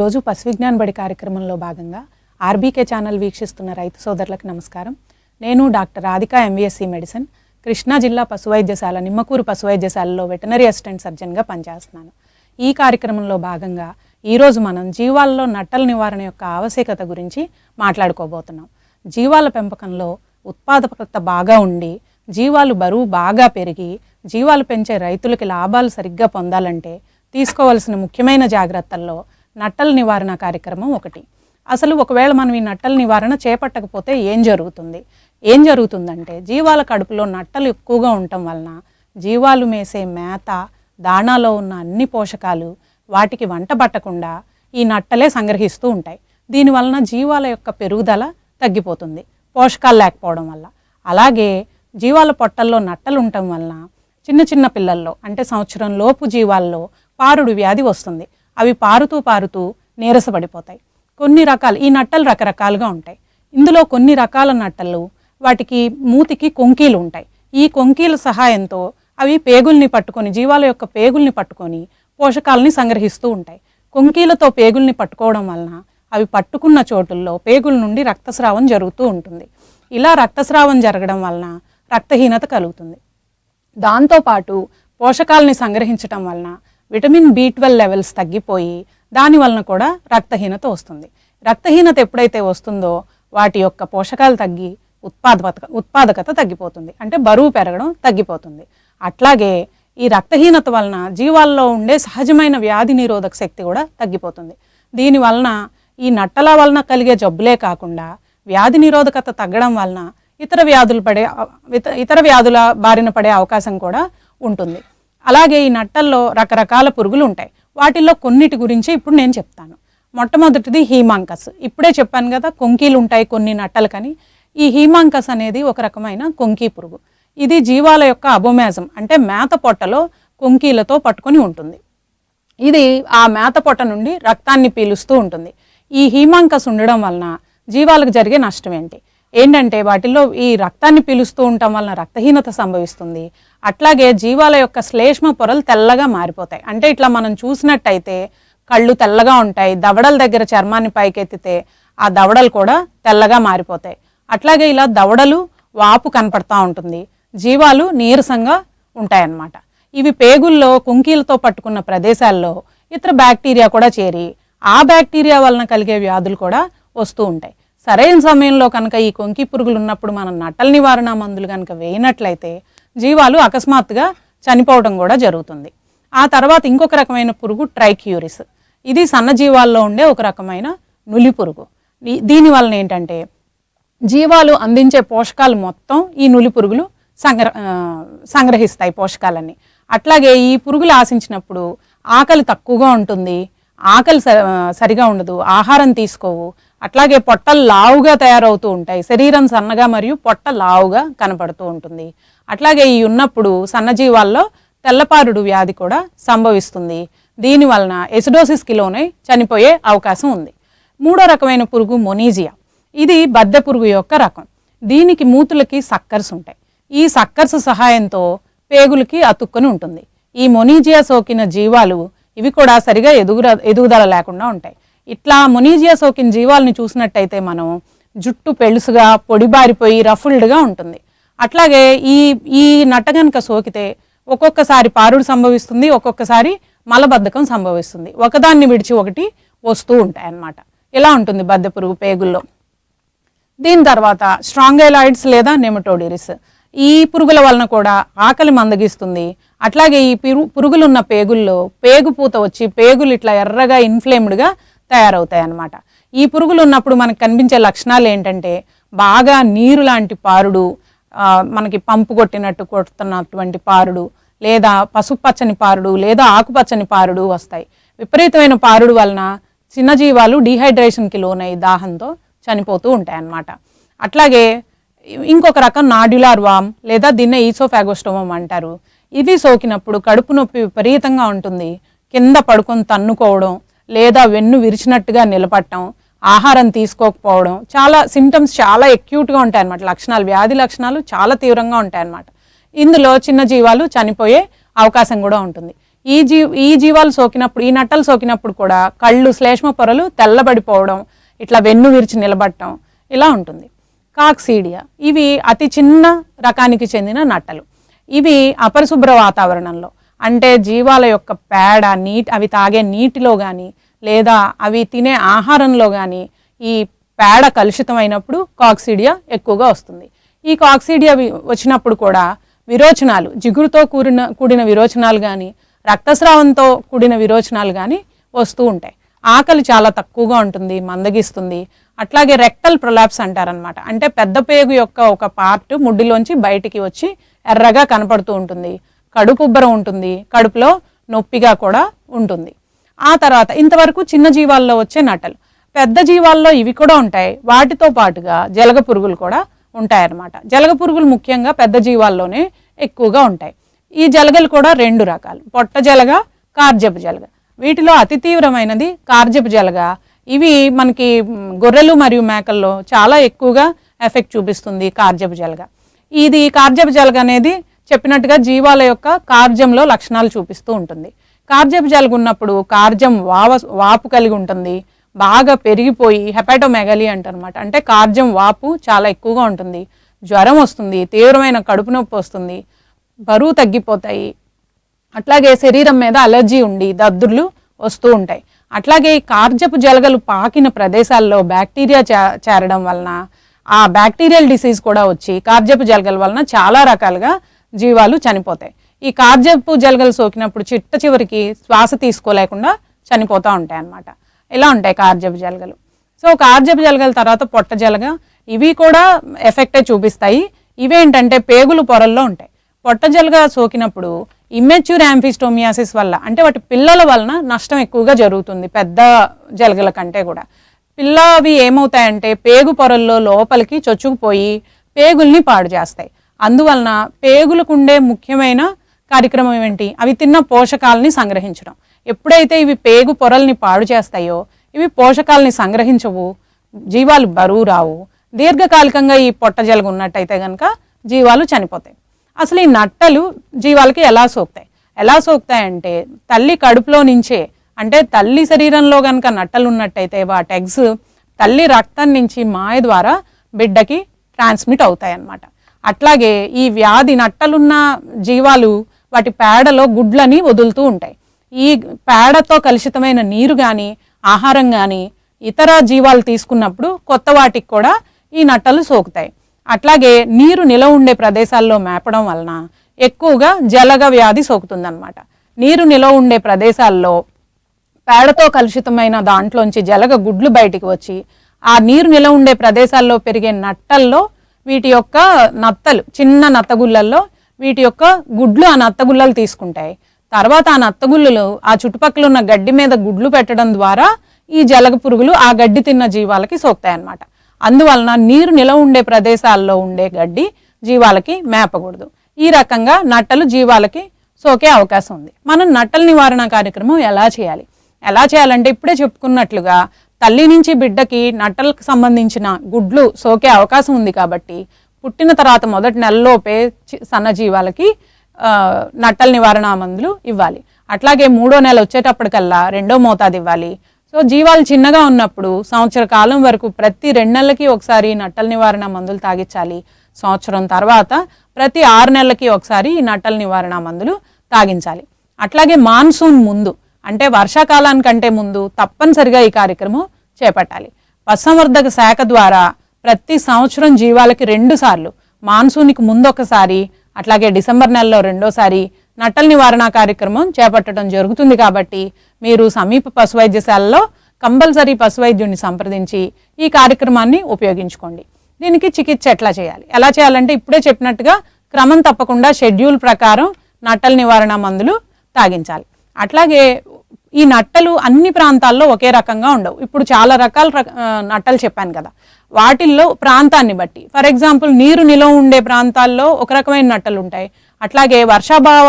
రోజు పశు విజ్ఞాన బడి కార్యక్రమంలో భాగంగా ఆర్బీకే ఛానల్ వీక్షిస్తున్న రైతు సోదరులకు నమస్కారం. నేను doctor Radhika MVSc medicine Krishna జిల్లా పశు వైద్యశాల నిమ్మకూరు పశు వైద్యశాలలో వెటనరీ అసిస్టెంట్ సర్జన్గా పనిచేస్తున్నాను. ఈ కార్యక్రమంలో భాగంగా ఈరోజు మనం జీవాల్లో నట్టల నివారణ యొక్క ఆవశ్యకత గురించి మాట్లాడుకోబోతున్నాం. జీవాల పెంపకంలో ఉత్పాదకత బాగా ఉండి జీవాలు బరువు బాగా పెరిగి జీవాలు పెంచే రైతులకి లాభాలు సరిగ్గా పొందాలంటే తీసుకోవాల్సిన ముఖ్యమైన జాగ్రత్తల్లో నట్టల నివారణ కార్యక్రమం ఒకటి. అసలు ఒకవేళ మనం ఈ నట్టల నివారణ చేపట్టకపోతే ఏం జరుగుతుంది? ఏం జరుగుతుందంటే జీవాల కడుపులో నట్టలు ఎక్కువగా ఉండటం వలన జీవాలు మేసే మేత దాణాలో ఉన్న అన్ని పోషకాలు వాటికి వంట పట్టకుండా ఈ నట్టలే సంగ్రహిస్తూ ఉంటాయి. దీనివలన జీవాల యొక్క పెరుగుదల తగ్గిపోతుంది పోషకాలు లేకపోవడం వల్ల. అలాగే జీవాల పొట్టల్లో నట్టలు ఉండటం వలన చిన్న చిన్న పిల్లల్లో అంటే సంవత్సరం లోపు జీవాల్లో పారుడు వ్యాధి వస్తుంది. అవి పారుతూ పారుతూ నీరసపడిపోతాయి. కొన్ని రకాలు ఈ నట్టలు రకరకాలుగా ఉంటాయి. ఇందులో కొన్ని రకాల నట్టలు వాటికి మూతికి కొంకీలు ఉంటాయి. ఈ కొంకీల సహాయంతో అవి పేగుల్ని పట్టుకొని జీవాల యొక్క పేగుల్ని పట్టుకొని పోషకాలని సంగ్రహిస్తూ ఉంటాయి. కొంకీలతో పేగుల్ని పట్టుకోవడం వలన అవి పట్టుకున్న చోటుల్లో పేగుల నుండి రక్తస్రావం జరుగుతూ ఉంటుంది. ఇలా రక్తస్రావం జరగడం వలన రక్తహీనత కలుగుతుంది. దాంతోపాటు పోషకాలని సంగ్రహించటం వలన విటమిన్ బి ట్వెల్వ్ లెవెల్స్ తగ్గిపోయి దాని వలన కూడా రక్తహీనత వస్తుంది. రక్తహీనత ఎప్పుడైతే వస్తుందో వాటి యొక్క పోషకాలు తగ్గి ఉత్పాదకత ఉత్పాదకత తగ్గిపోతుంది. అంటే బరువు పెరగడం తగ్గిపోతుంది. అట్లాగే ఈ రక్తహీనత వలన జీవాల్లో ఉండే సహజమైన వ్యాధి నిరోధక శక్తి కూడా తగ్గిపోతుంది. దీని వలన ఈ నట్టల వలన కలిగే జబ్బులే కాకుండా వ్యాధి నిరోధకత తగ్గడం వలన ఇతర వ్యాధులు పడే ఇత- ఇతర వ్యాధుల బారిన పడే అవకాశం కూడా ఉంటుంది. అలాగే ఈ నట్టల్లో రకరకాల పురుగులు ఉంటాయి. వాటిల్లో కొన్నిటి గురించి ఇప్పుడు నేను చెప్తాను. మొట్టమొదటిది హీమాంకస్. ఇప్పుడే చెప్పాను కదా కొంకీలు ఉంటాయి కొన్ని నట్టలు కానీ. ఈ హీమాంకస్ అనేది ఒక రకమైన కొంకీ పురుగు. ఇది జీవాల యొక్క అబోమేజం అంటే మేత పొట్టలో కొంకీలతో పట్టుకొని ఉంటుంది. ఇది ఆ మేత పొట్ట నుండి రక్తాన్ని పీలుస్తూ ఉంటుంది. ఈ హీమాంకస్ ఉండడం వలన జీవాలకు జరిగే నష్టం ఏంటి? ఏంటంటే వాటిల్లో ఈ రక్తాన్ని పీలుస్తూ ఉండటం వలన రక్తహీనత సంభవిస్తుంది. అట్లాగే జీవాల యొక్క శ్లేష్మ పొరలు తెల్లగా మారిపోతాయి. అంటే ఇట్లా మనం చూసినట్టయితే కళ్ళు తెల్లగా ఉంటాయి దవడల దగ్గర చర్మాన్ని పైకెత్తితే ఆ దవడలు కూడా తెల్లగా మారిపోతాయి. అట్లాగే ఇలా దవడలు వాపు కనపడతా ఉంటుంది. జీవాలు నీరసంగా ఉంటాయన్నమాట. ఇవి పేగుల్లో కుంకీలతో పట్టుకున్న ప్రదేశాల్లో ఇతర బ్యాక్టీరియా కూడా చేరి ఆ బ్యాక్టీరియా వలన కలిగే వ్యాధులు కూడా వస్తూ ఉంటాయి. సరైన సమయంలో కనుక ఈ కొంకి పురుగులు ఉన్నప్పుడు మనం నట్టల నివారణ మందులు కనుక వేయనట్లయితే జీవాలు అకస్మాత్తుగా చనిపోవడం కూడా జరుగుతుంది. ఆ తర్వాత ఇంకొక రకమైన పురుగు ట్రైక్యూరిస్. ఇది సన్నజీవాల్లో ఉండే ఒక రకమైన నులి పురుగు. దీనివలన దీని వలన ఏంటంటే జీవాలు అందించే పోషకాలు మొత్తం ఈ నులి పురుగులు సంగ్ర సంగ్రహిస్తాయి పోషకాలన్నీ. అట్లాగే ఈ పురుగులు ఆశించినప్పుడు ఆకలి తక్కువగా ఉంటుంది ఆకలి స- సరిగా ఉండదు ఆహారం తీసుకోవు అట్లాగే పొట్టలు లావుగా తయారవుతూ ఉంటాయి. శరీరం సన్నగా మరియు పొట్ట లావుగా కనపడుతూ ఉంటుంది. అట్లాగే ఈ ఉన్నప్పుడు సన్నజీవాల్లో తెల్లపారుడు వ్యాధి కూడా సంభవిస్తుంది. దీని వలన ఎసిడోసిస్కిలోనే చనిపోయే అవకాశం ఉంది. మూడో రకమైన పురుగు మొనీజియా. ఇది బద్దె పురుగు యొక్క రకం. దీనికి మూతులకి సక్కర్స్ ఉంటాయి. ఈ సక్కర్స్ సహాయంతో పేగులకి అతుక్కొని ఉంటుంది. ఈ మొనీజియా సోకిన జీవాలు ఇవి కూడా సరిగా ఎదుగుర ఎదుగుదల లేకుండా ఉంటాయి. ఇట్లా మొనీజియా సోకిన జీవాలను చూసినట్టయితే మనం జుట్టు పెళుసుగా పొడిబారిపోయి రఫుల్డ్గా ఉంటుంది. అట్లాగే ఈ ఈ నట్ట గనుక సోకితే ఒక్కొక్కసారి పారుడు సంభవిస్తుంది ఒక్కొక్కసారి మలబద్ధకం సంభవిస్తుంది. ఒకదాన్ని విడిచి ఒకటి వస్తూ ఉంటాయి అన్నమాట ఇలా ఉంటుంది బద్దె పురుగు పేగుల్లో? దీని తర్వాత స్ట్రాంగైలాయిడ్స్ లేదా నెమటోడిరిస్. ఈ పురుగుల వలన కూడా ఆకలి మందగిస్తుంది. అట్లాగే ఈ పిరు పురుగులున్న పేగుల్లో పేగు పూత వచ్చి పేగులు ఇట్లా ఎర్రగా ఇన్ఫ్లేమ్డ్గా తయారవుతాయి అన్నమాట ఈ పురుగులు ఉన్నప్పుడు మనకు కనిపించే లక్షణాలు ఏంటంటే బాగా నీరు లాంటి పారుడు మనకి పంపు కొట్టినట్టు కొడుతున్నటువంటి పారుడు లేదా పసుపు పచ్చని పారుడు లేదా ఆకుపచ్చని పారుడు వస్తాయి. విపరీతమైన పారుడు వలన చిన్న జీవాలు డీహైడ్రేషన్కి లోనై దాహంతో చనిపోతూ ఉంటాయి అన్నమాట అట్లాగే ఇంకొక రకం నాడ్యులార్ వామ్ లేదా దీన్నే ఈసోఫాగోస్టోమం అంటారు. ఇవి సోకినప్పుడు కడుపు నొప్పి విపరీతంగా ఉంటుంది. కింద పడుకొని తన్నుకోవడం లేదా వెన్ను విరిచినట్టుగా నిలబడటం ఆహారం తీసుకోకపోవడం చాలా సిమ్టమ్స్ చాలా ఎక్యూట్గా ఉంటాయి అన్నమాట. లక్షణాలు వ్యాధి లక్షణాలు చాలా తీవ్రంగా ఉంటాయి అన్నమాట. ఇందులో చిన్న జీవాలు చనిపోయే అవకాశం కూడా ఉంటుంది. ఈ జీ ఈ జీవాలు సోకినప్పుడు ఈ నట్టలు సోకినప్పుడు కూడా కళ్ళు శ్లేష్మ పొరలు తెల్లబడిపోవడం ఇట్లా వెన్ను విరిచి నిలబడటం ఇలా ఉంటుంది. కాక్సీడియా ఇవి అతి చిన్న రకానికి చెందిన నట్టలు. ఇవి అపరిశుభ్ర వాతావరణంలో అంటే జీవాల యొక్క పేడ నీటి అవి తాగే నీటిలో కానీ లేదా అవి తినే ఆహారంలో కానీ ఈ పేడ కలుషితమైనప్పుడు కాక్సిడియా ఎక్కువగా వస్తుంది. ఈ కాక్సిడియా వచ్చినప్పుడు కూడా విరోచనాలు జిగురుతో కూడిన కూడిన విరోచనాలు కానీ రక్తస్రావంతో కూడిన విరోచనాలు కానీ వస్తూ ఉంటాయి. ఆకలి చాలా తక్కువగా ఉంటుంది మందగిస్తుంది. అట్లాగే రెక్టల్ ప్రొలాప్స్ అంటారనమాట అంటే పెద్ద పేగు యొక్క ఒక పార్ట్ ముడ్డిలోంచి బయటికి వచ్చి ఎర్రగా కనపడుతూ ఉంటుంది. కడుపు ఉబ్బరం ఉంటుంది కడుపులో నొప్పిగా కూడా ఉంటుంది. ఆ తర్వాత ఇంతవరకు చిన్న జీవాల్లో వచ్చే నటలు. పెద్ద జీవాల్లో ఇవి కూడా ఉంటాయి. వాటితో పాటుగా జలగ పురుగులు కూడా ఉంటాయన్నమాట. జలగ పురుగులు ముఖ్యంగా పెద్ద జీవాల్లోనే ఎక్కువగా ఉంటాయి. ఈ జలగలు కూడా రెండు రకాలు. పొట్ట జలగ కార్జపు జలగ. వీటిలో అతి తీవ్రమైనది కార్జపు జలగ. ఇవి మనకి గొర్రెలు మరియు మేకల్లో చాలా ఎక్కువగా ఎఫెక్ట్ చూపిస్తుంది కార్జపు జలగ. ఇది కార్జపు జలగ అనేది చెప్పినట్టుగా జీవాల యొక్క కార్జంలో లక్షణాలు చూపిస్తూ ఉంటుంది. కార్జపు జలుగు ఉన్నప్పుడు కార్జం వావ వాపు కలిగి ఉంటుంది. బాగా పెరిగిపోయి హెపాటోమెగలి అంటారనమాట అంటే కార్జం వాపు చాలా ఎక్కువగా ఉంటుంది. జ్వరం వస్తుంది తీవ్రమైన కడుపు నొప్పి వస్తుంది బరువు తగ్గిపోతాయి. అట్లాగే శరీరం మీద అలర్జీ ఉండి దద్దుర్లు వస్తూ ఉంటాయి. అట్లాగే ఈ కార్జపు జలగలు పాకిన ప్రదేశాల్లో బ్యాక్టీరియా చే- చేరడం వలన ఆ బ్యాక్టీరియల్ డిసీజ్ కూడా వచ్చి కార్జపు జలగల వలన చాలా రకాలుగా జీవాలు చనిపోతాయి. ఈ కార్జపు జలగలు సోకినప్పుడు చిట్ట చివరికి శ్వాస తీసుకోలేకుండా చనిపోతూ ఉంటాయి అన్నమాట ఇలా ఉంటాయి కార్జపు జలగలు. సో కార్జపు జలగల తర్వాత పొట్ట జలగ ఇవి కూడా ఎఫెక్టే చూపిస్తాయి. ఇవేంటంటే పేగులు పొరల్లో ఉంటాయి. పొట్ట జలగ సోకినప్పుడు ఇమ్మెచ్యూర్ యాంఫిస్టోమియాసిస్ వల్ల అంటే వాటి పిల్లల వలన నష్టం ఎక్కువగా జరుగుతుంది పెద్ద జలగల కంటే కూడా. పిల్ల అవి ఏమవుతాయంటే పేగు పొరల్లో లోపలికి చొచ్చుకుపోయి పేగుల్ని పాడు చేస్తాయి. అందువలన పేగులకు ఉండే ముఖ్యమైన కార్యక్రమం ఏంటి అవి తిన్న పోషకాలని సంగ్రహించడం. ఎప్పుడైతే ఇవి పేగు పొరల్ని పాడు చేస్తాయో ఇవి పోషకాలని సంగ్రహించవు జీవాలు బరువు రావు. దీర్ఘకాలికంగా ఈ పొట్ట జలుగు ఉన్నట్టయితే కనుక జీవాలు చనిపోతాయి. అసలు ఈ నట్టలు జీవాలకి ఎలా సోకుతాయి? ఎలా సోకుతాయంటే తల్లి కడుపులో నుంచే అంటే తల్లి శరీరంలో కనుక నట్టలు ఉన్నట్టయితే వాటి ఎగ్స్ తల్లి రక్తం నుంచి మాయ ద్వారా బిడ్డకి ట్రాన్స్మిట్ అవుతాయి అన్నమాట అట్లాగే ఈ వ్యాధి నట్టలున్న జీవాలు వాటి పేడలో గుడ్లని వదులుతూ ఉంటాయి. ఈ పేడతో కలుషితమైన నీరు కానీ ఆహారం కానీ ఇతర జీవాలు తీసుకున్నప్పుడు కొత్త వాటికి కూడా ఈ నట్టలు సోకుతాయి. అట్లాగే నీరు నిలవ ఉండే ప్రదేశాల్లో మేపడం వలన ఎక్కువగా జలగ వ్యాధి సోకుతుందన్నమాట. నీరు నిలవ ఉండే ప్రదేశాల్లో పేడతో కలుషితమైన దాంట్లోంచి జలగ గుడ్లు బయటికి వచ్చి ఆ నీరు నిలవ ఉండే ప్రదేశాల్లో పెరిగే నట్టల్లో వీటి యొక్క నత్తలు చిన్న నత్తగుళ్ళల్లో వీటి యొక్క గుడ్లు ఆ నత్తగుళ్ళలు తీసుకుంటాయి. తర్వాత ఆ నత్తగుళ్ళు ఆ చుట్టుపక్కల ఉన్న గడ్డి మీద గుడ్లు పెట్టడం ద్వారా ఈ జలగ పురుగులు ఆ గడ్డి తిన్న జీవాలకి సోకుతాయి అన్నమాట అందువలన నీరు నిలవ ఉండే ప్రదేశాల్లో ఉండే గడ్డి జీవాలకి మేపకూడదు. ఈ రకంగా నట్టలు జీవాలకి సోకే అవకాశం ఉంది. మనం నట్టల నివారణ కార్యక్రమం ఎలా చేయాలి? ఎలా చేయాలంటే ఇప్పుడే చెప్పుకున్నట్లుగా తల్లి నుంచి బిడ్డకి నట్టలకు సంబంధించిన గుడ్లు సోకే అవకాశం ఉంది కాబట్టి పుట్టిన తర్వాత మొదటి నెలలోపే చి- సన్నజీవాలకి నట్టల నివారణ మందులు ఇవ్వాలి. అట్లాగే మూడో నెల వచ్చేటప్పటికల్లా రెండో మోతాదు ఇవ్వాలి. సో జీవాలు చిన్నగా ఉన్నప్పుడు సంవత్సర కాలం వరకు ప్రతి రెండు నెలలకి ఒకసారి నట్టల నివారణ మందులు తాగించాలి. సంవత్సరం తర్వాత ప్రతి ఆరు నెలలకి ఒకసారి ఈ నట్టల నివారణ మందులు తాగించాలి. అట్లాగే మాన్సూన్ ముందు అంటే వర్షాకాలానికంటే ముందు తప్పనిసరిగా ఈ కార్యక్రమం చేపట్టాలి. పశుసంవర్ధక శాఖ ద్వారా ప్రతి సంవత్సరం జీవాలకి రెండు సార్లు మాన్సూన్కి ముందు ఒకసారి అట్లాగే డిసెంబర్ నెలలో రెండోసారి నట్టల నివారణ కార్యక్రమం చేపట్టడం జరుగుతుంది కాబట్టి మీరు సమీప పశు వైద్యశాలలో కంపల్సరీ పశు వైద్యుడిని సంప్రదించి ఈ కార్యక్రమాన్ని ఉపయోగించుకోండి. దీనికి చికిత్స ఎట్లా చేయాలి? ఎలా చేయాలంటే ఇప్పుడే చెప్పినట్టుగా క్రమం తప్పకుండా షెడ్యూల్ ప్రకారం నట్టల నివారణ మందులు తాగించాలి. అట్లాగే ఈ నట్టలు అన్ని ప్రాంతాల్లో ఒకే రకంగా ఉండవు. ఇప్పుడు చాలా రకాల నట్టలు చెప్పాను కదా. వాటిల్లో ప్రాంతాన్ని బట్టి. ఫర్ ఎగ్జాంపుల్ నీరు నిలవ ఉండే ప్రాంతాల్లో ఒక రకమైన నట్టలు ఉంటాయి. అట్లాగే వర్షాభావ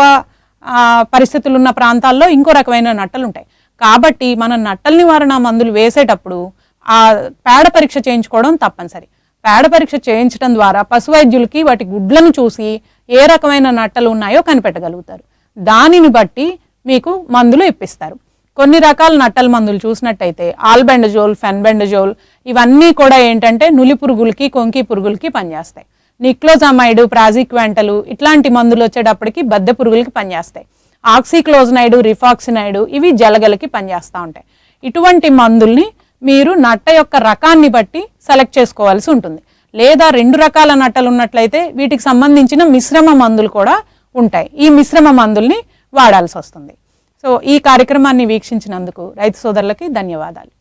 పరిస్థితులు ఉన్న ప్రాంతాల్లో ఇంకో రకమైన నట్టలు ఉంటాయి. కాబట్టి మనం నట్టల నివారణ మందులు వేసేటప్పుడు ఆ పేడ పరీక్ష చేయించుకోవడం తప్పనిసరి. పేడ పరీక్ష చేయించడం ద్వారా పశు వైద్యులకి వాటి గుడ్లను చూసి ఏ రకమైన నట్టలు ఉన్నాయో కనిపెట్టగలుగుతారు. దానిని బట్టి మీకు మందులు ఇప్పిస్తారు. కొన్ని రకాల నట్టల మందులు చూసినట్టయితే ఆల్బెండజోల్ ఫెన్బెండజోల్ ఇవన్నీ కూడా ఏంటంటే నులి పురుగులకి కొంకి పురుగులకి పనిచేస్తాయి. నిక్లోజామైడ్ ప్రాజిక్వెంటలు ఇట్లాంటి మందులు వచ్చేటప్పటికి బద్దె పురుగులకి పనిచేస్తాయి. ఆక్సిక్లోజనైడ్ రిఫాక్సినైడ్ ఇవి జలగలకి పనిచేస్తూ ఉంటాయి. ఇటువంటి మందుల్ని మీరు నట్ట యొక్క రకాన్ని బట్టి సెలెక్ట్ చేసుకోవాల్సి ఉంటుంది. లేదా రెండు రకాల నట్టలు ఉన్నట్లయితే వీటికి సంబంధించిన మిశ్రమ మందులు కూడా ఉంటాయి. ఈ మిశ్రమ మందుల్ని వాడాల్సి వస్తుంది. సో ఈ కార్యక్రమాన్ని వీక్షించినందుకు రైతు సోదరులకి ధన్యవాదాలు.